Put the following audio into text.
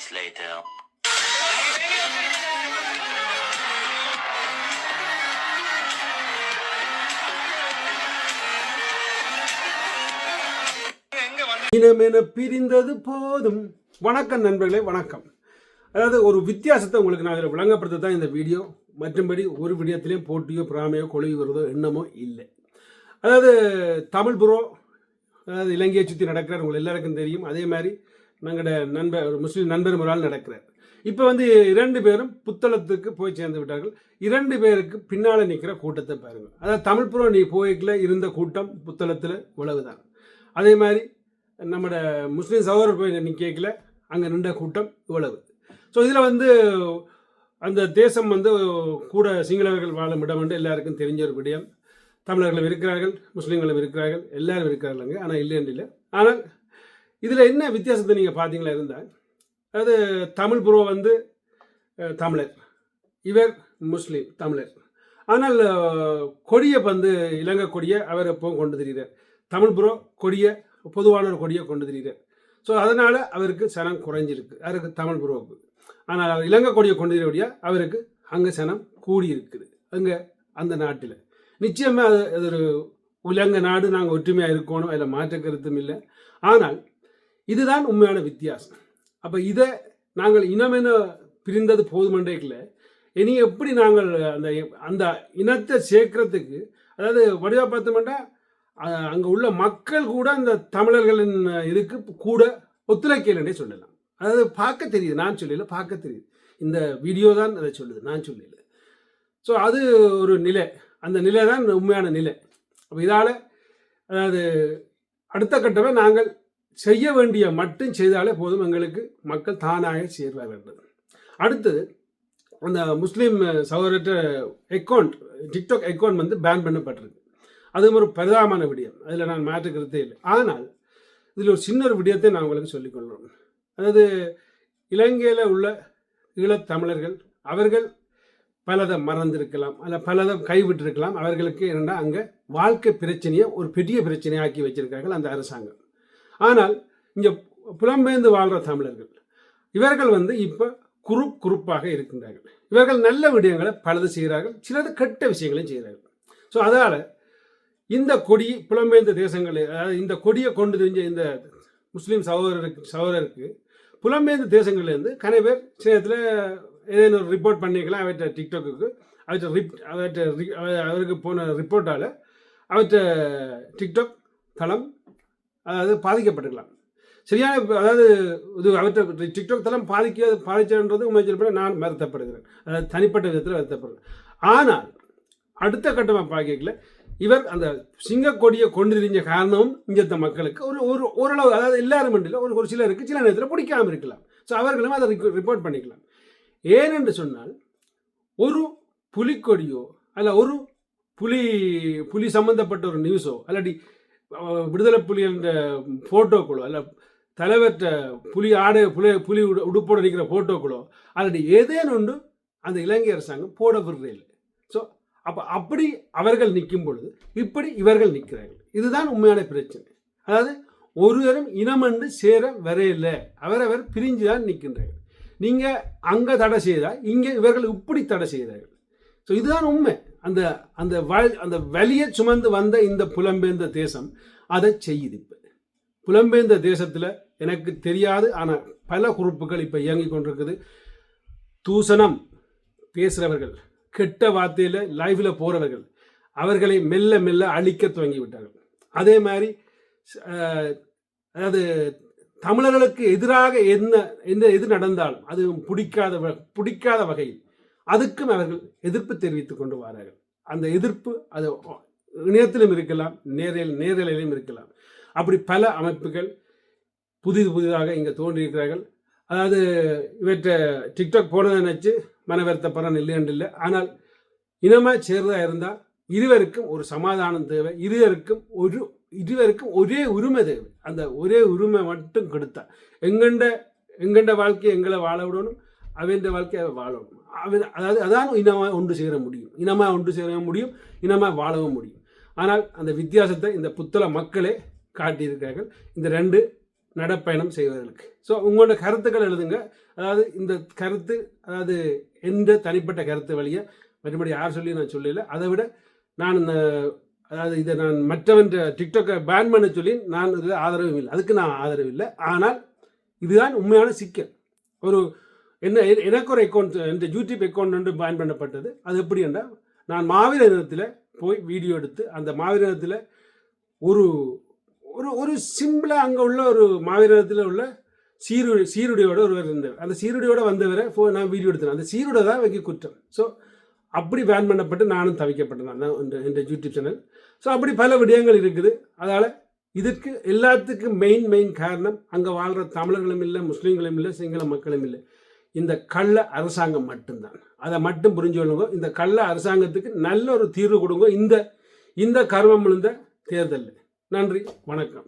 moments later. இனமென பிரிந்தது போதும். வணக்கம் நண்பர்களே வணக்கம். அதாவது ஒரு வித்தியாசத்தை உங்களுக்கு நான் இதில் விளங்கப்படுத்த தான் இந்த வீடியோ. மற்றும்படி ஒரு விடயத்திலையும் போட்டியோ பிராமையோ கொழுவி வருதோ எண்ணமோ இல்லை. அதாவது தமிழ் புரோ அதாவது இலங்கையை சுற்றி நடக்கிறார் உங்களுக்கு எல்லாருக்கும் தெரியும். அதே மாதிரி நாங்களோட நண்பர் ஒரு முஸ்லீம் நண்பர் ஒரு ஆள் நடக்கிறார். இப்போ வந்து இரண்டு பேரும் புத்தளத்துக்கு போய் சேர்ந்து விட்டார்கள். இரண்டு பேருக்கு பின்னால் நிற்கிற கூட்டத்தை பாருங்கள் அதாவது தமிழ் புறம் நீ போய்க்குள்ள இருந்த கூட்டம் புத்தளத்தில் உழவுதான். அதே மாதிரி நம்மட முஸ்லீம் சகோதரர் போய் நிற்கல அங்கே நின்ற கூட்டம் இவ்வளவு ஸோ இதில் வந்து அந்த தேசம் வந்து கூட சிங்களவர்கள் வாழும் இடம் என்று எல்லாருக்கும் தெரிஞ்ச ஒரு விடயம். தமிழர்களும் இருக்கிறார்கள் முஸ்லீம்களும் இருக்கிறார்கள் எல்லாரும் இருக்கிறார்கள் அங்கே. ஆனால் இல்லைன்னு இல்லை ஆனால் இதில் என்ன வித்தியாசத்தை நீங்கள் பார்த்தீங்களா இருந்தால் அது தமிழ் புரோ வந்து தமிழர். இவர் முஸ்லீம் தமிழர். ஆனால் கொடியை வந்து இலங்கை கொடியை அவர் எப்பவும் கொண்டு தெரிகிறார். தமிழ் புரோ கொடியை பொதுவான ஒரு கொடியை கொண்டு தெரிகிறார். ஸோ அதனால் அவருக்கு சனம் குறைஞ்சிருக்கு. அவருக்கு தமிழ் புரோவுக்கு ஆனால் அவர் இலங்கை கொடியை கொண்டு திரிபடியா அவருக்கு அங்கே சனம் கூடி இருக்குது அங்கே அந்த நாட்டில். நிச்சயமாக அது அது ஒரு உலங்க நாடு நாங்கள் ஒற்றுமையாக இருக்கணும். அதில் மாற்ற கருத்தும் இல்லை. ஆனால் இதுதான் உண்மையான வித்தியாசம். அப்போ இதை நாங்கள் இனமென பிரிந்தது போதுமன்றேக்கில் இனி எப்படி நாங்கள் அந்த அந்த இனத்தை சேர்க்கறதுக்கு அதாவது வடிவா பார்த்தோம்னா அங்கே உள்ள மக்கள் கூட அந்த தமிழர்களின் இதுக்கு கூட ஒத்துழைக்கலன்னே சொல்லலாம். அதாவது பார்க்க தெரியுது நான் சொல்லல பார்க்க தெரியுது. இந்த வீடியோ தான் அதை சொல்லுது நான் சொல்லல. ஸோ அது ஒரு நிலை. அந்த நிலை தான் உண்மையான நிலை. அப்போ இதால் அதாவது அடுத்த கட்டமே நாங்கள் செய்ய வேண்டிய மட்டும் செய்தாலே போதும் எங்களுக்கு மக்கள் தானாக சேர்வார்கள் அடுத்தது அந்த முஸ்லீம் சகோதரற்ற அக்கௌண்ட் டிக்டாக் அக்கௌண்ட் வந்து பேன் பண்ணப்பட்டிருக்கு. அது ஒரு பிரதானமான விடயம். அதில் நான் மாற்று கருத்தே இல்லை. ஆனால் இதில் ஒரு சின்ன ஒரு விடயத்தை நான் உங்களுக்கு சொல்லிக்கொள்கிறோம் அதாவது இலங்கையில் உள்ள ஈழத்தமிழர்கள் அவர்கள் பலதை மறந்திருக்கலாம் அல்ல பலதை கைவிட்டிருக்கலாம். அவர்களுக்கு என்னென்னா அங்கே வாழ்க்கை பிரச்சனையை ஒரு பெரிய பிரச்சனையாக்கி வச்சிருக்கார்கள் அந்த அரசாங்கம். ஆனால் இங்கே புலம்பெயர்ந்து வாழ்கிற தமிழர்கள் இவர்கள் வந்து இப்போ குரூப் குரூப்பாக இருக்கின்றார்கள். இவர்கள் நல்ல விடயங்களை பலது செய்கிறார்கள் சிலது கெட்ட விஷயங்களையும் செய்கிறார்கள். ஸோ அதால் இந்த கொடி புலம்பெயர்ந்த தேசங்களில் அதாவது இந்த கொடியை கொண்டு தெரிஞ்ச இந்த முஸ்லீம் சகோதரருக்கு சகோதரருக்கு புலம்பெயர்ந்த தேசங்கள்லேருந்து கனை பேர் இடத்துல ஏதேனும் ஒரு ரிப்போர்ட் பண்ணிக்கலாம் அவற்றை டிக்டாக்கு அவற்றை ரிப் அவற்றை ரி- அவருக்கு போன ரிப்போர்ட்டால் அவற்றை டிக்டாக் தளம் அதாவது பாதிக்கப்பட்டிருக்கலாம் சரியான அதாவது இது அவற்றை டிக்டாக் தளம் பாதிக்க பாதிச்சதுன்றது உண்மை சொல்லப்பட நான் வருத்தப்படுகிறேன். அதாவது தனிப்பட்ட விதத்தில் வருத்தப்படுறேன் ஆனால் அடுத்த கட்டமாக பார்க்கல இவர் அந்த சிங்கக்கொடியை கொண்டு காரணமும் இங்கத்த மக்களுக்கு ஒரு ஒரு ஓரளவு அதாவது எல்லாரும் இல்லை ஒரு ஒரு சிலருக்கு சில நேரத்தில் பிடிக்காம இருக்கலாம். ஸோ அவர்களும் அதை ரிப்போர்ட் பண்ணிக்கலாம். ஏனென்று சொன்னால் ஒரு புலிக்கொடியோ அல்ல ஒரு புலி புலி சம்பந்தப்பட்ட ஒரு நியூஸோ அல்லாட்டி விடுதலை புலி என்ற ஃபோட்டோக்களோ அல்ல தலைவர்கிட்ட புலி ஆடை புலி புலி உடு- உடுப்போடு நிற்கிற ஃபோட்டோக்களோ அதனுடைய ஏதேனும் ஒன்று அந்த இலங்கை அரசாங்கம் போட விடுறதில்லை ஸோ அப்போ அப்படி அவர்கள் நிற்கும் பொழுது இப்படி இவர்கள் நிற்கிறார்கள். இதுதான் உண்மையான பிரச்சனை. அதாவது ஒருவரும் இனமண்டு சேர வரையில்லை. அவரவர் பிரிஞ்சு தான் நிற்கின்றார்கள். நீங்கள் அங்கே தடை செய்தால் இங்கே இவர்கள் இப்படி தடை செய்கிறார்கள் ஸோ இதுதான் உண்மை. அந்த அந்த வ- அந்த வழியை சுமந்து வந்த இந்த புலம்பெயர்ந்த தேசம் அதை செய்யுது இப்போ புலம்பெயர்ந்த தேசத்தில் எனக்கு தெரியாது ஆனால் பல குறிப்புகள் இப்போ இயங்கி கொண்டிருக்குது. தூசணம் பேசுகிறவர்கள் கெட்ட வார்த்தையில் லைஃப்பில் போகிறவர்கள் அவர்களை மெல்ல மெல்ல அழிக்க துவங்கி விட்டார்கள் அதே மாதிரி அதாவது தமிழர்களுக்கு எதிராக என்ன எந்த எது நடந்தாலும் அது பிடிக்காத வ- பிடிக்காத வகையில் அதுக்கும் அவர்கள் எதிர்ப்பு தெரிவித்துக் கொண்டு வாரார்கள். அந்த எதிர்ப்பு அது இணையத்திலும் இருக்கலாம் நேரில் நேரலையிலும் இருக்கலாம். அப்படி பல அமைப்புகள் புதிது புதிதாக இங்கே தோன்றியிருக்கிறார்கள். அதாவது இவற்றை டிக்டாக் போனதை நினச்சி மன பலன் இல்லைன்னு இல்லை. ஆனால் இனமாக சேர்ந்ததாக இருந்தால் இருவருக்கும் ஒரு சமாதானம் தேவை. இருவருக்கும் ஒரு இருவருக்கும் ஒரே உரிமை தேவை. அந்த ஒரே உரிமை மட்டும் கொடுத்தா. எங்கண்ட எங்கண்ட வாழ்க்கையை எங்களை வாழ விடணும். அவன் வாழ்க்கையை வாழணும் அவன் அதாவது அதான் இனமாக ஒன்று சேர முடியும். இனமாக ஒன்று சேர முடியும் இனமாக வாழவும் முடியும். ஆனால் அந்த வித்தியாசத்தை இந்த புத்தள மக்களே காட்டியிருக்கிறார்கள். இந்த ரெண்டு நடப்பயணம் செய்வதற்கு. ஸோ உங்களோட கருத்துக்கள் எழுதுங்க. அதாவது இந்த கருத்து அதாவது எந்த தனிப்பட்ட கருத்து வழியாக மறுபடி யார் சொல்லி நான் சொல்லல அதை விட நான் இந்த அதாவது இதை நான் மற்றவன் டிக்டாக்கை பேன் பண்ண சொல்லி நான் இதில் ஆதரவும் இல்லை. அதுக்கு நான் ஆதரவு இல்லை. ஆனால் இதுதான் உண்மையான சிக்கல். ஒரு என்ன எனக்கு ஒரு அக்கௌண்ட் இந்த யூடியூப் அக்கௌண்ட் ஒன்று பேன் பண்ணப்பட்டது. அது எப்படி என்றால் நான் மாவீர தினத்தில் போய் வீடியோ எடுத்து அந்த மாவீர தினத்தில் ஒரு ஒரு ஒரு சிம்பிளாக அங்கே உள்ள ஒரு மாவீர தினத்தில் உள்ள சீரு சீருடையோட ஒருவர் இருந்தவர் அந்த சீருடையோட வந்தவரை ஃபோ நான் வீடியோ எடுத்தேன். அந்த சீருடை தான் வைக்க குற்றம். ஸோ அப்படி பேன் பண்ணப்பட்டு நானும் தவிக்கப்பட்டேன். அதான் இந்த இந்த யூடியூப் சேனல் ஸோ அப்படி பல விடயங்கள் இருக்குது. அதனால் இதற்கு எல்லாத்துக்கும் மெயின் மெயின் காரணம் அங்கே வாழ்கிற தமிழர்களும் இல்லை முஸ்லீம்களும் இல்லை சிங்கள மக்களும் இல்லை. இந்த கள்ள அரசாங்கம் மட்டும்தான். அதை மட்டும் புரிஞ்சு கொள்ளுங்க. இந்த கள்ள அரசாங்கத்துக்கு நல்ல ஒரு தீர்வு கொடுங்க. இந்த இந்த கர்மம் விழுந்த தேர்தலில். நன்றி. வணக்கம்.